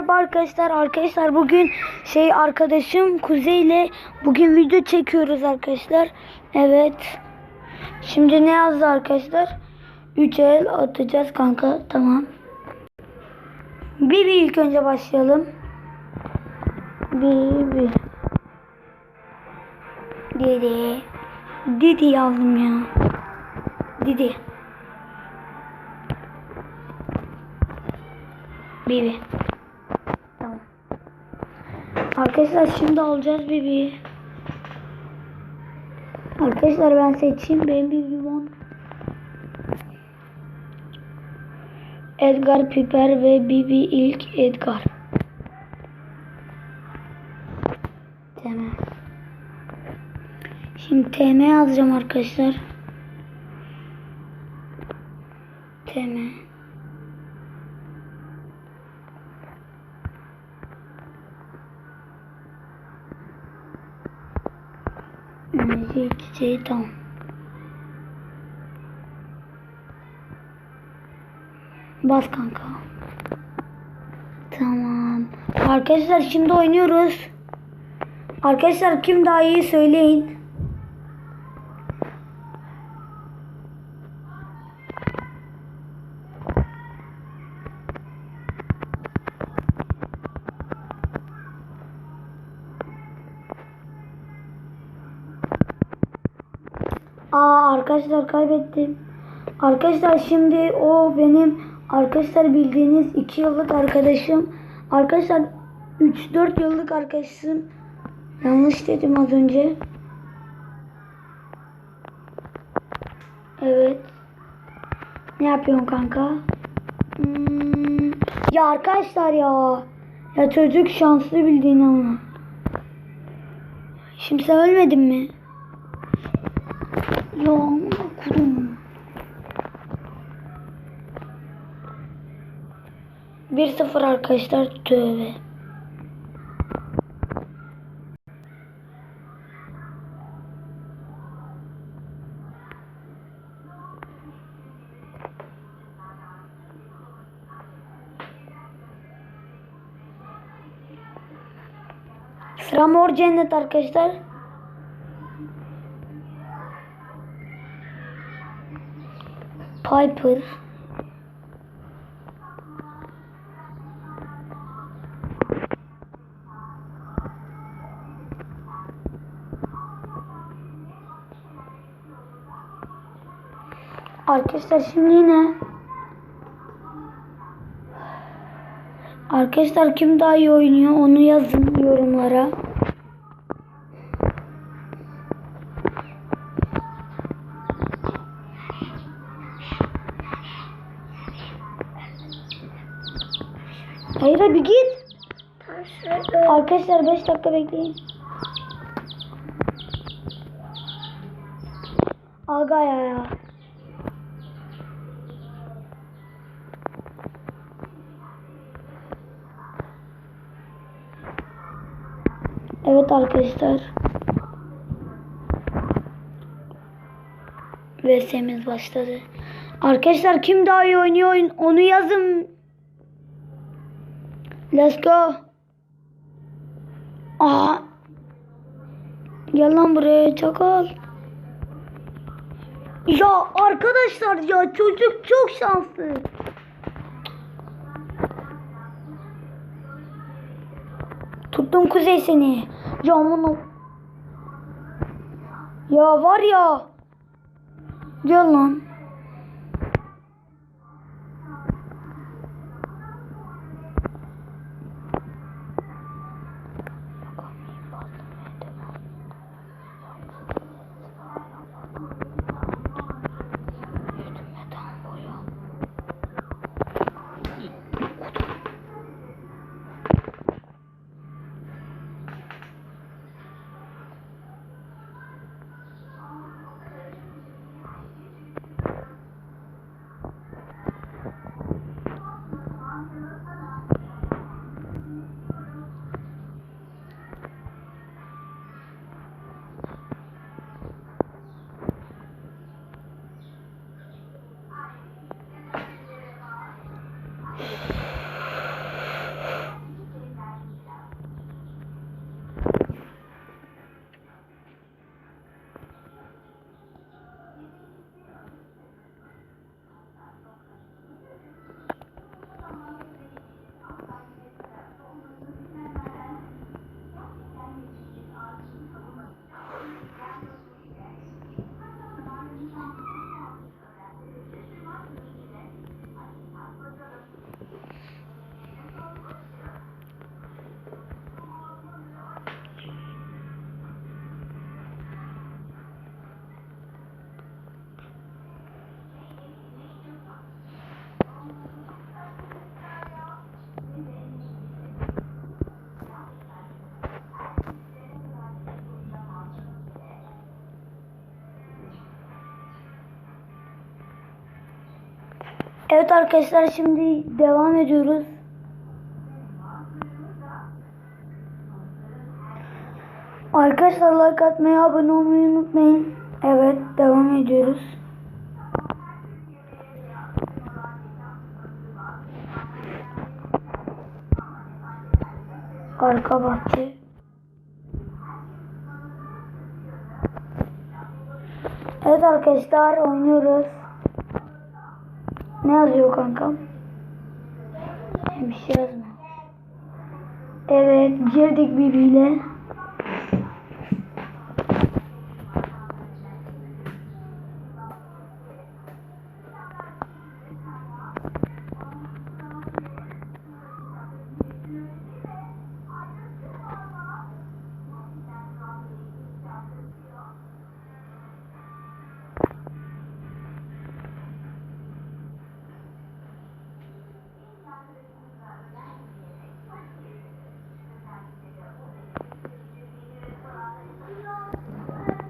Merhaba arkadaşlar arkadaşlar bugün şey arkadaşım Kuzey ile bugün video çekiyoruz arkadaşlar. Evet. Şimdi ne yazdı arkadaşlar? 3 el atacağız kanka. Tamam. Bir bir ilk önce başlayalım. Bir bir. Didi. Didi yazdım ya. Didi. Bibi. Arkadaşlar şimdi alacağız Bibi. Arkadaşlar ben seçeyim. Benim Bibi on. Edgar Piper ve Bibi ilk Edgar. Tamam. Şimdi TM yazacağım arkadaşlar. TM. Müzik tamam. Bas kanka. Tamam. Arkadaşlar şimdi oynuyoruz. Arkadaşlar kim daha iyi söyleyin. Aa arkadaşlar kaybettim. Arkadaşlar şimdi o benim arkadaşlar bildiğiniz 2 yıllık arkadaşım. Arkadaşlar 3-4 yıllık arkadaşım. Yanlış dedim az önce. Evet. Ne yapıyorsun kanka? Hmm, Ya arkadaşlar ya. Ya çocuk şanslı bildiğin ama. Şimdi sen ölmedin mi? Ya kurum. 1-0 arkadaşlar tövbe. Sıra mor cennet arkadaşlar. Piper. Arkadaşlar şimdi yine Arkadaşlar kim daha iyi oynuyor onu yazın yorumlara. Hayır abi git. Arkadaşlar 5 dakika bekleyin. Aga ya. Evet arkadaşlar. VS'miz başladı. Arkadaşlar kim daha iyi oynuyor onu yazın. Let's go. Aa. Gel lan buraya çakal. Ya arkadaşlar ya çocuk çok şanslı. Tuttum kuzey seni. Camını. Ya var ya. Gel lan. Evet arkadaşlar şimdi devam ediyoruz. Arkadaşlar like atmayı, abone olmayı unutmayın. Evet devam ediyoruz. Arka bahçe. Evet arkadaşlar oynuyoruz. Ne yazıyor kankam? Bir şey yazma. Evet girdik birbiriyle.